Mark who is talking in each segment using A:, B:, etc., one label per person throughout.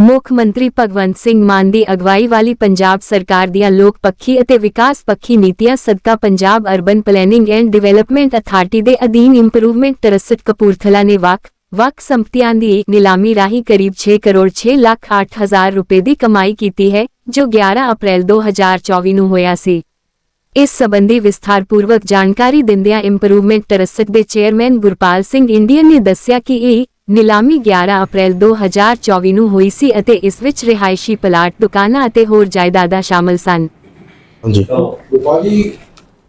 A: ਮੁੱਖ ਮੰਤਰੀ ਭਗਵੰਤ ਸਿੰਘ ਮਾਨ ਦੀ ਅਗਵਾਈ ਵਾਲੀ ਪੰਜਾਬ ਸਰਕਾਰ ਦੀਆਂ ਲੋਕ ਪੱਖੀ ਅਤੇ ਵਿਕਾਸ ਪੱਖੀ ਨੀਤੀਆਂ ਸਦਕਾ Punjab urban planning and development authority ਦੇ ਅਧੀਨ ਇੰਪਰੂਵਮੈਂਟ ਟਰਸਟ ਕਪੂਰਥਲਾ ਨੇ ਵੱਖ ਵੱਖ ਸੰਪਤੀਆਂ ਦੀ ਨਿਲਾਮੀ ਰਾਹੀਂ ਕਰੀਬ 6 ਕਰੋੜ 6 ਲੱਖ 8 ਹਜ਼ਾਰ ਰੁਪਏ ਦੀ ਕਮਾਈ ਕੀਤੀ ਹੈ, ਜੋ 11 ਅਪ੍ਰੈਲ 2024 ਨੂੰ ਹੋਇਆ ਸੀ। ਇਸ ਸੰਬੰਧੀ ਵਿਸਥਾਰਪੂਰਵਕ ਜਾਣਕਾਰੀ ਦਿੰਦਿਆਂ ਇੰਪਰੂਵਮੈਂਟ ਟਰਸਟ ਦੇ ਚੇਅਰਮੈਨ ਗੁਰਪਾਲ ਸਿੰਘ ਇੰਡੀਅਨ ਨੇ ਦੱਸਿਆ ਕਿ ਇਹ ਨਿਲਾਮੀ 11 ਅਪ੍ਰੈਲ 2024 ਨੂੰ ਹੋਈ ਸੀ ਅਤੇ ਇਸ ਵਿੱਚ ਰਿਹਾਇਸ਼ੀ ਪਲਾਟ ਦੁਕਾਨਾਂ ਅਤੇ ਹੋਰ ਜਾਇਦਾਦਾਂ ਸ਼ਾਮਲ ਸਨ।
B: ਹਾਂਜੀ।
C: ਭਾਜੀ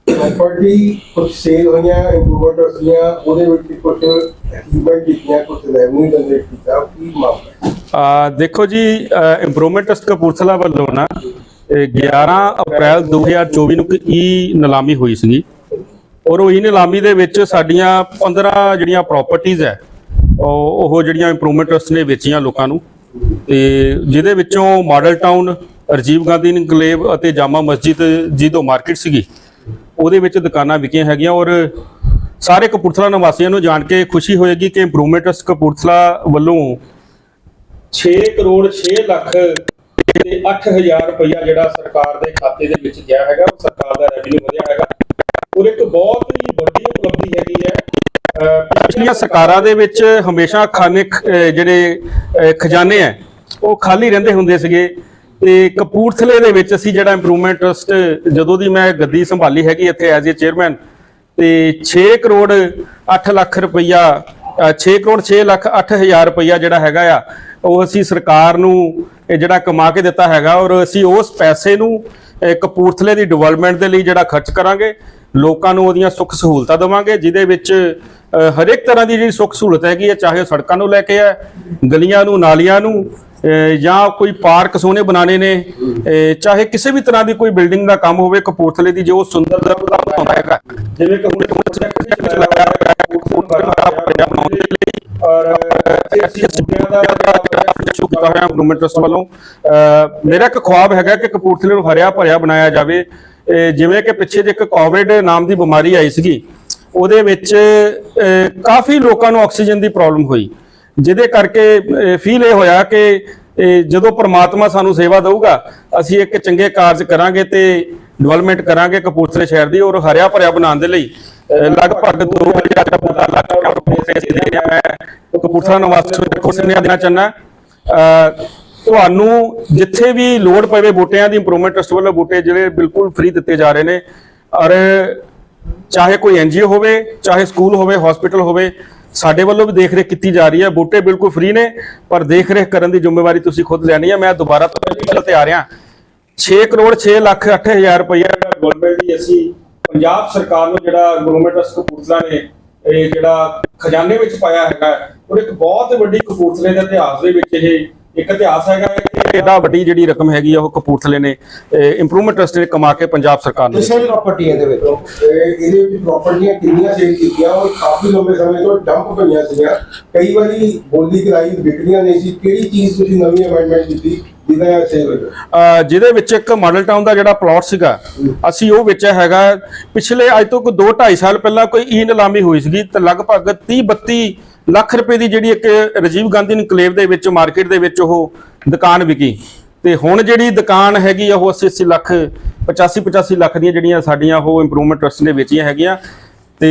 C: ਪ੍ਰਾਪਰਟੀ ਕੁਝ ਸੇਲ ਹੋਈਆਂ ਇੰਪਰੂਵਮੈਂਟ ਹੋਈਆਂ ਉਹਦੇ ਵਿੱਚ ਕੁਝ ਅਚੀਵਮੈਂਟ ਕੀਤੀਆਂ ਕੁਝ ਰੈਵਨਿਊ ਜਨਰੇਟ ਕੀਤਾ ਕੀ ਮਾਮਲਾ ਹੈ?
B: ਆ ਦੇਖੋ ਜੀ ਇੰਪਰੂਵਮੈਂਟ ਟਰਸਟ ਕਪੂਰਥਲਾ ਵੱਲੋਂ ਨਾ ਇਹ 11 ਅਪ੍ਰੈਲ 2024 ਨੂੰ ਈ ਨਿਲਾਮੀ ਹੋਈ ਸੀਗੀ। ਔਰ ਉਹ ਈ ਨਿਲਾਮੀ ਦੇ ਵਿੱਚ ਸਾਡੀਆਂ 15 ਜਿਹੜੀਆਂ ਪ੍ਰਾਪਰਟੀਆਂ ਹੈ ਉਹ ਉਹ ਜਿਹੜੀਆਂ ਇੰਪਰੂਵਮੈਂਟ ਟਰਸਟ ਨੇ ਵੇਚੀਆਂ ਲੋਕਾਂ ਨੂੰ, ਤੇ ਜਿਹਦੇ ਵਿੱਚੋਂ model town, Rajiv Gandhi enclave ਅਤੇ ਜਾਮਾ ਮਸਜਿਦ ਜੀ ਤੋਂ ਮਾਰਕੀਟ ਸੀਗੀ, ਉਹਦੇ ਵਿੱਚ ਦੁਕਾਨਾਂ ਵਿਕੀਆਂ ਹੈਗੀਆਂ ਔਰ ਸਾਰੇ ਕਪੂਰਥਲਾ ਨਿਵਾਸੀਆਂ ਨੂੰ ਜਾਣ ਕੇ ਖੁਸ਼ੀ ਹੋਏਗੀ ਕਿ ਇੰਪਰੂਵਮੈਂਟ ਟਰਸਟ ਕਪੂਰਥਲਾ ਵੱਲੋਂ 6 ਕਰੋੜ 6 ਲੱਖ ਤੇ 8000 ਰੁਪਇਆ ਜਿਹੜਾ ਸਰਕਾਰ ਦੇ ਖਾਤੇ ਦੇ ਵਿੱਚ ਗਿਆ ਹੈਗਾ, ਉਹ ਸਰਕਾਰ ਦਾ ਰੈਵਨਿਊ ਵਧਿਆ ਹੈਗਾ। ਔਰ ਇੱਕ ਬਹੁਤ ਹੀ ਵੱਡੀ ਉਪਲਬਧੀ ਹੈਗੀ ਹੈ ਪਿਛਲੀਆਂ ਸਰਕਾਰਾਂ ਦੇ ਵਿੱਚ ਹਮੇਸ਼ਾ ਖਾਨੇ ਖ- ਜਿਹੜੇ ਖਜ਼ਾਨੇ ਹੈ ਉਹ ਖਾਲੀ ਰਹਿੰਦੇ ਹੁੰਦੇ ਸੀਗੇ। ਤੇ ਕਪੂਰਥਲੇ ਦੇ ਵਿੱਚ ਅਸੀਂ ਜਿਹੜਾ ਇੰਪਰੂਵਮੈਂਟ ਟਰਸਟ ਜਦੋਂ ਦੀ ਮੈਂ ਗੱਦੀ ਸੰਭਾਲੀ ਹੈਗੀ ਇੱਥੇ ਐਜ਼ ਅ ਚੇਅਰਮੈਨ ਤੇ 6 ਕਰੋੜ 8 ਲੱਖ ਰੁਪਈਆ ਅ, 6 ਕਰੋੜ 6 ਲੱਖ 8 ਹਜ਼ਾਰ ਰੁਪਈਆ ਜਿਹੜਾ ਹੈਗਾ ਆ ਉਹ ਅਸੀਂ ਸਰਕਾਰ ਨੂੰ ਇਹ ਜਿਹੜਾ ਕਮਾ ਕੇ ਦਿੱਤਾ ਹੈਗਾ ਔਰ ਅਸੀਂ ਉਸ ਪੈਸੇ ਨੂੰ ਕਪੂਰਥਲੇ ਦੀ ਡਿਵੈਲਪਮੈਂਟ ਦੇ ਲਈ ਜਿਹੜਾ ਖਰਚ ਕਰਾਂਗੇ, ਲੋਕਾਂ ਨੂੰ ਉਹਦੀਆਂ ਸੁੱਖ ਸਹੂਲਤਾਂ ਦੇਵਾਂਗੇ, ਜਿਹਦੇ ਵਿੱਚ ਹਰੇਕ ਤਰ੍ਹਾਂ ਦੀ ਜਿਹੜੀ ਸੁੱਖ ਸਹੂਲਤ ਹੈਗੀ ਹੈ, ਚਾਹੇ ਉਹ ਸੜਕਾਂ ਨੂੰ ਲੈ ਕੇ ਆ ਗਲੀਆਂ ਨੂੰ, ਨਾਲੀਆਂ ਨੂੰ ਜਾਂ ਕੋਈ ਪਾਰਕ ਸੋਹਣੇ ਬਣਾਣੇ ਨੇ ਚਾਹੇ ਕਿਸੇ ਵੀ ਤਰ੍ਹਾਂ ਦੀ ਕੋਈ ਬਿਲਡਿੰਗ ਦਾ ਕੰਮ ਹੋਵੇ, ਕਪੂਰਥਲੇ ਦੀ ਜੋ ਸੁੰਦਰ ਦਾ ਬਣਾਉਂਦਾ ਹੈਗਾ, ਜਿਵੇਂ ਕਿ ਹੁਣ ਕਪੂਰਥਲੇ ਵਿੱਚ ਲੱਗਾ ਹੈ ਕਪੂਰਥਲੇ ਦਾ ਪੰਜਾਬ ਬਣਾਉਣ ਦੇ ਲਈ ਔਰ ਇੱਥੇ ਅਸੀਂ ਸੁਪਨਿਆਂ ਦਾ ਸ਼ੁਰੂ ਕੀਤਾ ਹੋਇਆ ਗਵਰਨਮੈਂਟ ਟਰਸਟ ਵੱਲੋਂ। ਅ, ਮੇਰਾ ਇੱਕ ਖੁਆਬ ਹੈਗਾ ਕਿ ਕਪੂਰਥਲੇ ਨੂੰ ਹਰਿਆ ਭਰਿਆ ਬਣਾਇਆ ਜਾਵੇ। ਜਿਵੇਂ ਕਿ ਪਿੱਛੇ ਜੇ ਇੱਕ ਕੋਵਿਡ ਨਾਮ ਦੀ ਬਿਮਾਰੀ ਆਈ ਸੀਗੀ ਉਹਦੇ ਵਿੱਚ ਕਾਫੀ ਲੋਕਾਂ ਨੂੰ ਆਕਸੀਜਨ ਦੀ ਪ੍ਰੋਬਲਮ ਹੋਈ। ਜਿਹਦੇ ਕਰਕੇ ਫੀਲ ਇਹ ਹੋਇਆ ਕਿ ਜਦੋਂ ਪ੍ਰਮਾਤਮਾ ਸਾਨੂੰ ਸੇਵਾ ਦਊਗਾ ਅਸੀਂ ਇੱਕ ਚੰਗੇ ਕਾਰਜ ਕਰਾਂਗੇ ਤੇ ਡਿਵੈਲਪਮੈਂਟ ਕਰਾਂਗੇ ਕਪੂਰਥਲੇ ਸ਼ਹਿਰ ਦੀ ਔਰ ਹਰਿਆ ਭਰਿਆ ਬਣਾਉਣ ਦੇ ਲਈ ਲਗਭਗ 2000 ਦਾ ਪੂਰਾ ਲੱਖ ਰੁਪਏ ਦੇ ਰਿਹਾ ਕਪੂਰਥਲਾ ਨਿਵਾਸੀ ਦੇਖੋ ਸੁਨੇਹਾ ਦੇਣਾ ਚਾਹੁੰਦਾ ਤੁਹਾਨੂੰ ਜਿੱਥੇ ਵੀ ਲੋੜ ਪਵੇ ਬੂਟਿਆਂ ਦੀ ਇੰਪਰੂਵਮੈਂਟ ਟਰਸਟ ਵੱਲੋਂ ਬੂਟੇ ਜਿਹੜੇ ਬਿਲਕੁਲ ਫ੍ਰੀ ਦਿੱਤੇ ਜਾ ਰਹੇ ਨੇ। ਔਰ ਚਾਹੇ ਕੋਈ ਐਨਜੀਓ ਹੋਵੇ, ਚਾਹੇ ਸਕੂਲ ਹੋਵੇ ਹਸਪੀਟਲ ਹੋਵੇ, ਸਾਡੇ ਵੱਲੋਂ ਵੀ ਦੇਖ ਰੇਖ ਕੀਤੀ ਜਾ ਰਹੀ ਹੈ। ਬੂਟੇ ਬਿਲਕੁਲ ਫ੍ਰੀ ਨੇ, ਪਰ ਦੇਖ ਰੇਖ ਕਰਨ ਦੀ ਜ਼ਿੰਮੇਵਾਰੀ ਤੁਸੀਂ ਖੁਦ ਲੈਣੀ ਹੈ। ਮੈਂ ਦੁਬਾਰਾ ਤੋਂ ਤੇ ਆ ਰਿਹਾ 6 ਕਰੋੜ 6 ਲੱਖ 8 ਹਜ਼ਾਰ ਰੁਪਏ ਗਵਰਨਮੈਂਟ ਦੀ ਅਸੀਂ ਪੰਜਾਬ ਸਰਕਾਰ ਨੂੰ ਜਿਹੜਾ ਗਵਰਨਮੈਂਟ ਆਫ ਕਪੂਰਥਲਾ ਨੇ ਇਹ ਜਿਹੜਾ ਖਜ਼ਾਨੇ ਵਿੱਚ ਪਾਇਆ ਹੈਗਾ ਔਰ ਇੱਕ ਬਹੁਤ ਵੱਡੀ ਕਪੂਰਥਲੇ ਦੇ ਇਤਿਹਾਸ ਦੇ ਵਿੱਚ ਇਹ ਇੱਕ ਇਤਿਹਾਸ ਹੈਗਾ ਕਿ ਇਹਦਾ ਵੱਡੀ ਜਿਹੜੀ ਰਕਮ ਹੈਗੀ ਆ ਉਹ ਕਪੂਰਥਲੇ ਨੇ ਇੰਪਰੂਵਮੈਂਟ ਟਰਸਟ ਨੇ ਕਮਾ ਕੇ ਪੰਜਾਬ ਸਰਕਾਰ ਨੂੰ
C: ਕਿਸੇ ਪ੍ਰਾਪਰਟੀ ਇਹਦੇ ਵਿੱਚ। ਇਹਦੇ ਵਿੱਚ ਪ੍ਰਾਪਰਟੀਆਂ ਕਿੰਨੀਆਂ ਸੇਲ ਕੀਤੀਆਂ ਔਰ ਕਾਫੀ ਲੰਬੇ ਸਮੇਂ ਤੋਂ ਡੰਪ ਪਈਆਂ ਸੀਗੀਆਂ। ਕਈ ਵਾਰੀ ਬੋਲੀ ਕਰਾਈ ਵਿਕਰੀਆਂ ਨਹੀਂ ਸੀ। ਕਿਹੜੀ ਚੀਜ਼ ਤੁਸੀਂ ਨਵੀਂ ਅਮੈਂਡਮੈਂਟ ਕੀਤੀ ਜਿਹਦਾ
B: ਵਿੱਚ ਇੱਕ ਮਾਡਲ ਟਾਊਨ ਦਾ ਜਿਹੜਾ ਪਲਾਟ ਸੀਗਾ ਅਸੀਂ ਉਹ ਵੇਚਿਆ ਹੈਗਾ ਪਿਛਲੇ ਅੱਜ ਤੋਂ ਕੋਈ 2 2.5 ਸਾਲ ਪਹਿਲਾਂ ਕੋਈ ਈ ਨਿਲਾਮੀ ਹੋਈ ਸੀਗੀ ਤੇ ਲਗਭਗ 30 32 ਲੱਖ ਰੁਪਏ ਦੀ ਜਿਹੜੀ ਇੱਕ ਰਾਜੀਵ ਗਾਂਧੀ ਇਨਕਲੇਵ ਦੇ ਵਿੱਚ ਮਾਰਕੀਟ ਦੇ ਵਿੱਚ ਉਹ ਦੁਕਾਨ ਵਿਕੀ। ਤੇ ਹੁਣ ਜਿਹੜੀ ਦੁਕਾਨ ਹੈਗੀ ਆ ਉਹ 80 80 ਲੱਖ 85 85 ਲੱਖ ਦੀਆਂ ਜਿਹੜੀਆਂ ਸਾਡੀਆਂ ਉਹ ਇੰਪਰੂਵਮੈਂਟ ਟਰਸਟ ਨੇ ਵੇਚੀਆਂ ਹੈਗੀਆਂ। ਤੇ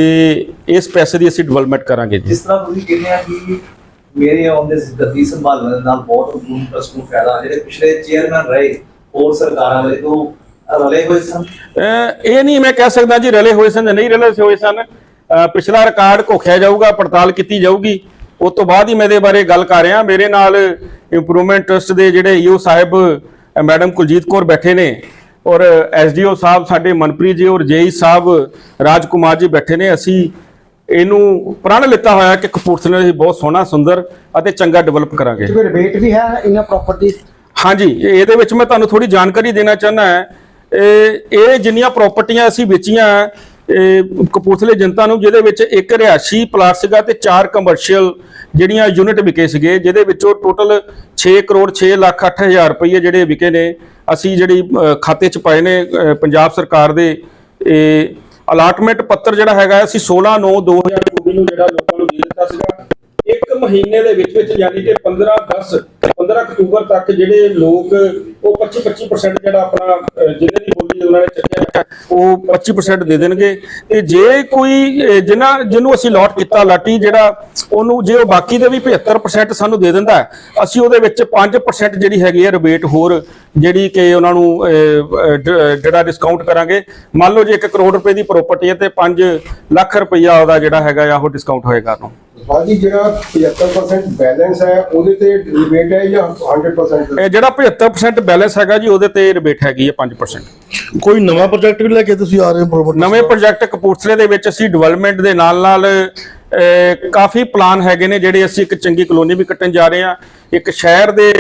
B: ਇਸ ਪੈਸੇ ਦੀ ਅਸੀਂ ਡਿਵੈਲਪਮੈਂਟ ਕਰਾਂਗੇ ਜੀ।
D: ਜਿਸ ਤਰ੍ਹਾਂ ਤੁਸੀਂ ਕਹਿੰਦੇ ਆ ਕਿ ਮੇਰੇ ਆਉਣ ਗੱਦੀ ਸੰਭਾਲਣ ਨਾਲ ਬਹੁਤ ਗੁਣ ਟਰਸਟ ਨੂੰ ਫਾਇਦਾ ਜਿਹੜੇ ਪਿਛਲੇ ਚੇਅਰਮੈਨ ਰਹੇ, ਹੋਰ ਸਰਕਾਰਾਂ ਦੇ ਤੋਂ ਰਲੇ ਹੋਏ ਸਨ?
B: ਇਹ ਨਹੀਂ ਮੈਂ ਕਹਿ ਸਕਦਾ ਜੀ ਰਲੇ ਹੋਏ ਸਨ ਜਾਂ ਨਹੀਂ ਰਲੇ ਹੋਏ ਸਨ। ਪਿਛਲਾ ਰਿਕਾਰਡ ਘੋਖਿਆ ਜਾਊਗਾ, ਪੜਤਾਲ ਕੀਤੀ ਜਾਊਗੀ। ਉਸ ਤੋਂ ਬਾਅਦ ਹੀ ਮੈਂ ਇਹਦੇ ਬਾਰੇ ਗੱਲ ਕਰ ਰਿਹਾ। ਮੇਰੇ ਨਾਲ ਇੰਪਰੂਵਮੈਂਟ ਟਰਸਟ ਦੇ ਜਿਹੜੇ ਈਓ ਸਾਹਿਬ ਮੈਡਮ ਕੁਲਜੀਤ ਕੌਰ ਬੈਠੇ ਨੇ ਔਰ ਐਸਡੀਓ ਸਾਹਿਬ, ਸਾਡੇ ਮਨਪ੍ਰੀਤ ਜੀ ਔਰ ਜੇਈ ਸਾਹਿਬ, ਰਾਜਕੁਮਾਰ ਜੀ ਬੈਠੇ ਨੇ। ਅਸੀਂ ਇਹਨੂੰ ਪ੍ਰਣ ਲਿੱਤਾ ਹੋਇਆ ਕਿ ਕਪੂਰਥਲੇ ਅਸੀਂ ਬਹੁਤ ਸੋਹਣਾ ਸੁੰਦਰ ਅਤੇ ਚੰਗਾ ਡਿਵੈਲਪ ਕਰਾਂਗੇ।
E: ਕੋਈ ਰਿਬੇਟ ਵੀ ਹੈ ਇਹਨਾਂ ਪ੍ਰਾਪਰਟੀ
B: ਹਾਂਜੀ ਇਹ- ਇਹਦੇ ਵਿੱਚ ਮੈਂ ਤੁਹਾਨੂੰ ਥੋੜੀ ਜਾਣਕਾਰੀ ਦੇਣਾ ਚਾਹੁੰਦਾ ਹਾਂ। ਇਹ ਇਹ ਜਿੰਨੀਆਂ ਪ੍ਰਾਪਰਟੀਆਂ ਅਸੀਂ ਵੇਚੀਆਂ ਕਪੂਰਥਲੇ ਜਨਤਾ ਨੂੰ ਜਿਹਦੇ ਵਿੱਚ ਇੱਕ ਰਿਹਾਇਸ਼ੀ ਪਲਾਟ ਸੀਗਾ ਤੇ ਚਾਰ ਕਮਰਸ਼ੀਅਲ ਜਿਹੜੀਆਂ ਯੂਨਿਟ ਵਿਕੇ ਸੀਗੇ ਜਿਹਦੇ ਵਿੱਚੋਂ ਟੋਟਲ 6 ਕਰੋੜ 6 ਲੱਖ 8 ਹਜ਼ਾਰ ਰੁਪਏ ਜਿਹੜੇ ਵਿਕੇ ਨੇ। ਅਸੀਂ ਜਿਹੜੀ ਖਾਤੇ 'ਚ ਪਾਏ ਨੇ ਪੰਜਾਬ ਸਰਕਾਰ ਦੇ ਇਹ ਅਲਾਟਮੈਂਟ ਪੱਤਰ ਜਿਹੜਾ ਹੈਗਾ ਅਸੀਂ 16 9 2024 ਨੂੰ ਜਿਹੜਾ ਲੋਕਾਂ ਨੂੰ ਦੇ ਦਿੱਤਾ ਸੀਗਾ, ਇੱਕ ਮਹੀਨੇ ਦੇ ਵਿੱਚ ਵਿੱਚ ਯਾਨੀ ਕਿ 15 10 15 ਅਕਤੂਬਰ ਤੱਕ ਜਿਹੜੇ ਲੋਕ ਉਹ 25 25% ਜਿਹੜਾ ਆਪਣਾ ਅਹ, ਦੀ ਬੋਲੀ ਉਹਨਾਂ ਨੇ ਚੱਕਿਆ ਉਹ 25% ਦੇ ਦੇਣਗੇ। ਤੇ ਜੇ ਕੋਈ ਜਿਨ੍ਹਾਂ ਜਿਹਨੂੰ ਅਸੀਂ ਲੋਟ ਕੀਤਾ ਲਾਟੀ ਜਿਹੜਾ ਉਹਨੂੰ ਜੇ ਉਹ ਬਾਕੀ ਦੇ ਵੀ 75% ਸਾਨੂੰ ਦੇ ਦਿੰਦਾ ਅਸੀਂ ਉਹਦੇ ਵਿੱਚ 5% ਜਿਹੜੀ ਹੈਗੀ ਹੈ ਰਿਬੇਟ ਹੋਰ ਜਿਹੜੀ ਕਿ ਉਹਨਾਂ ਨੂੰ ਜਿਹੜਾ ਡਿਸਕਾਊਂਟ ਕਰਾਂਗੇ। ਮੰਨ ਲਓ ਜੇ 1 ਕਰੋੜ ਰੁਪਏ ਦੀ ਪ੍ਰਾਪਰਟੀ ਹੈ ਤੇ 5 ਲੱਖ ਰੁਪਈਆ ਉਹਦਾ ਜਿਹੜਾ ਹੈਗਾ ਆ ਉਹ ਡਿਸਕਾਊਂਟ ਹੋਏਗਾ ਉਹਨੂੰ।
C: ਬਾਕੀ ਜਿਹੜਾ 75% ਬੈਲੈਂਸ ਹੈ ਉਹਦੇ ਤੇ ਰਿਬੇਟ ਹੈ ਜਾਂ 100%
B: ਇਹ ਜਿਹੜਾ 75% ਬੈਲੈਂਸ ਹੈਗਾ ਜੀ ਉਹਦੇ ਤੇ ਰਿਬੇਟ ਹੈਗੀ ਹੈ 5%
F: ਕੋਈ ਨਵਾਂ ਪ੍ਰੋਜੈਕਟ ਵੀ ਲੈ ਕੇ ਤੁਸੀਂ ਆ ਰਹੇ ਹੋ ਪ੍ਰੋਪਰਟੀ
B: ਨਵੇਂ ਪ੍ਰੋਜੈਕਟ ਕਪੂਰਥਲੇ ਦੇ ਵਿੱਚ ਅਸੀਂ ਡਿਵੈਲਪਮੈਂਟ ਦੇ ਨਾਲ ਨਾਲ ਕਾਫੀ ਪਲਾਨ ਹੈਗੇ ਨੇ ਜਿਹੜੇ ਅਸੀਂ ਇੱਕ ਚੰਗੀ ਕਲੋਨੀ ਵੀ ਕੱਟਣ ਜਾ ਰਹੇ ਹਾਂ। ਇੱਕ ਸ਼ਹਿਰ ਦੇ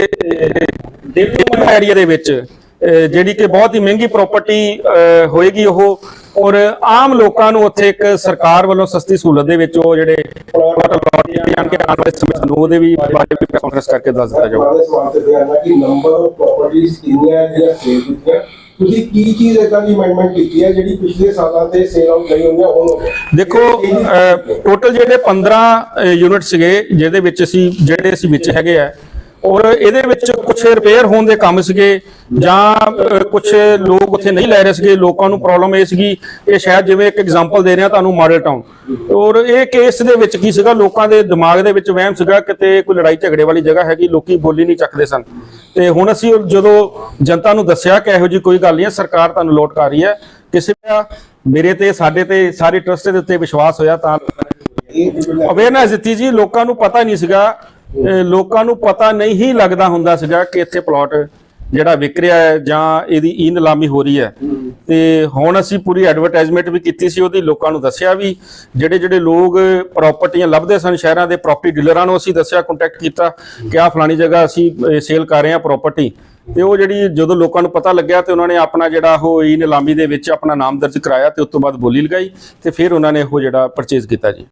B: ਦਿਲ ਏਰੀਆ ਦੇ ਵਿੱਚ ਜਿਹੜੀ ਕਿ ਬਹੁਤ ਹੀ ਮਹਿੰਗੀ ਪ੍ਰਾਪਰਟੀ ਹੋਏਗੀ ਉਹ ਔਰ ਆਮ ਲੋਕਾਂ ਨੂੰ ਉੱਥੇ ਇੱਕ ਸਰਕਾਰ ਵੱਲੋਂ ਸਸਤੀ ਸਹੂਲਤ ਦੇ ਵਿੱਚ ਉਹ ਜਿਹੜੇ ਜਾਣ ਕੇ ਆਉਣ ਵਾਲੇ ਸਮੇਂ ਨੂੰ ਉਹਦੇ ਵੀ ਬਾਰੇ ਵੀ ਕਾਨਫਰੰਸ ਕਰਕੇ ਦੱਸ ਦਿੱਤਾ ਜਾਊਗਾ।
C: ਕਿ ਨੰਬਰ ਆਫ ਕਿੰਨੀਆਂ ਤੁਸੀਂ ਕੀ ਚੀਜ਼ ਇਦਾਂ ਦੀ ਅਮੈਂਡਮੈਂਟ ਕੀਤੀ ਹੈ ਜਿਹੜੀ ਪਿਛਲੇ ਸਾਲਾਂ ਤੇ ਸੇਲ ਆਊਟ ਨਹੀਂ ਹੋਈਆਂ ਹੁਣ
B: ਦੇਖੋ ਟੋਟਲ ਜਿਹੜੇ 15 ਯੂਨਿਟ ਸੀਗੇ ਜਿਹਦੇ ਵਿੱਚ ਅਸੀਂ ਜਿਹੜੇ ਅਸੀਂ ਵਿੱਚ ਹੈਗੇ ਆ ਔਰ ਇਹਦੇ ਵਿੱਚ ਕੁਝ ਰਿਪੇਅਰ ਹੋਣ ਦੇ ਕੰਮ ਸੀਗੇ ਜਾਂ ਕੁਝ ਲੋਕ ਉੱਥੇ ਨਹੀਂ ਲੈ ਰਹੇ ਸੀਗੇ ਲੋਕਾਂ ਨੂੰ ਪ੍ਰੋਬਲਮ ਇਹ ਸੀਗੀ ਇਹ ਸ਼ਾਇਦ ਜਿਵੇਂ ਇੱਕ ਐਗਜ਼ਾਮਪਲ ਦੇ ਰਿਹਾ ਤੁਹਾਨੂੰ ਮਾਡਲ ਟਾਊਨ ਔਰ ਇਹ ਕੇਸ ਦੇ ਵਿੱਚ ਕੀ ਸੀਗਾ ਲੋਕਾਂ ਦੇ ਦਿਮਾਗ ਦੇ ਵਿੱਚ ਵਹਿਮ ਸੀਗਾ ਕਿਤੇ ਕੋਈ ਲੜਾਈ ਝਗੜੇ ਵਾਲੀ ਜਗ੍ਹਾ ਹੈਗੀ ਲੋਕੀ ਬੋਲੀ ਨਹੀਂ ਚੱਕਦੇ ਸਨ। ਤੇ ਹੁਣ ਅਸੀਂ ਜਦੋਂ ਜਨਤਾ ਨੂੰ ਦੱਸਿਆ ਕਿ ਇਹੋ ਜੀ ਕੋਈ ਗੱਲ ਨਹੀਂ ਹੈ ਸਰਕਾਰ ਤੁਹਾਨੂੰ ਲੋਟ ਕਰ ਰਹੀ ਹੈ ਕਿਸੇ ਦਾ ਮੇਰੇ ਤੇ ਸਾਡੇ ਤੇ ਸਾਰੇ ਟਰਸਟ ਦੇ ਉੱਤੇ ਵਿਸ਼ਵਾਸ ਹੋਇਆ ਤਾਂ ਅਵੇਅਰਨੈਸ ਦਿੱਤੀ ਜੀ ਲੋਕਾਂ ਨੂੰ ਪਤਾ ਨਹੀਂ ਸੀਗਾ ਲੋਕਾਂ ਨੂੰ ਪਤਾ ਨਹੀਂ ਹੀ ਲੱਗਦਾ ਹੁੰਦਾ ਸੀਗਾ ਕਿ ਇੱਥੇ ਪਲਾਟ ਜਿਹੜਾ ਵਿਕ ਰਿਹਾ ਹੈ ਜਾਂ ਇਹਦੀ ਈ ਨਿਲਾਮੀ ਹੋ ਰਹੀ ਹੈ। ਤੇ ਹੁਣ ਅਸੀਂ ਪੂਰੀ ਐਡਵਰਟਾਈਜ਼ਮੈਂਟ ਵੀ ਕੀਤੀ ਸੀ, ਉਹਦੀ ਲੋਕਾਂ ਨੂੰ ਦੱਸਿਆ ਵੀ ਜਿਹੜੇ ਜਿਹੜੇ ਲੋਕ ਪ੍ਰਾਪਰਟੀਆਂ ਲੱਭਦੇ ਸਨ ਸ਼ਹਿਰਾਂ ਦੇ ਪ੍ਰਾਪਰਟੀ ਡੀਲਰਾਂ ਨੂੰ ਅਸੀਂ ਦੱਸਿਆ ਕੰਟੈਕਟ ਕੀਤਾ ਕਿ ਆਹ ਫਲਾਣੀ ਜਗ੍ਹਾ ਅਸੀਂ ਸੇਲ ਕਰ ਰਹੇ ਹਾਂ ਪ੍ਰਾਪਰਟੀ ਤੇ ਉਹ ਜਿਹੜੀ ਜਦੋਂ ਲੋਕਾਂ ਨੂੰ ਪਤਾ ਲੱਗਿਆ ਤੇ ਉਹਨਾਂ ਨੇ ਆਪਣਾ ਜਿਹੜਾ ਉਹ ਈ ਨਿਲਾਮੀ ਦੇ ਵਿੱਚ ਆਪਣਾ ਨਾਮ ਦਰਜ ਕਰਾਇਆ ਤੇ ਉਸ ਤੋਂ ਬਾਅਦ ਬੋਲੀ ਲਗਾਈ ਤੇ ਫਿਰ ਉਹਨਾਂ ਨੇ ਉਹ ਜਿਹੜਾ ਪਰਚੇਜ਼ ਕੀਤਾ ਜੀ।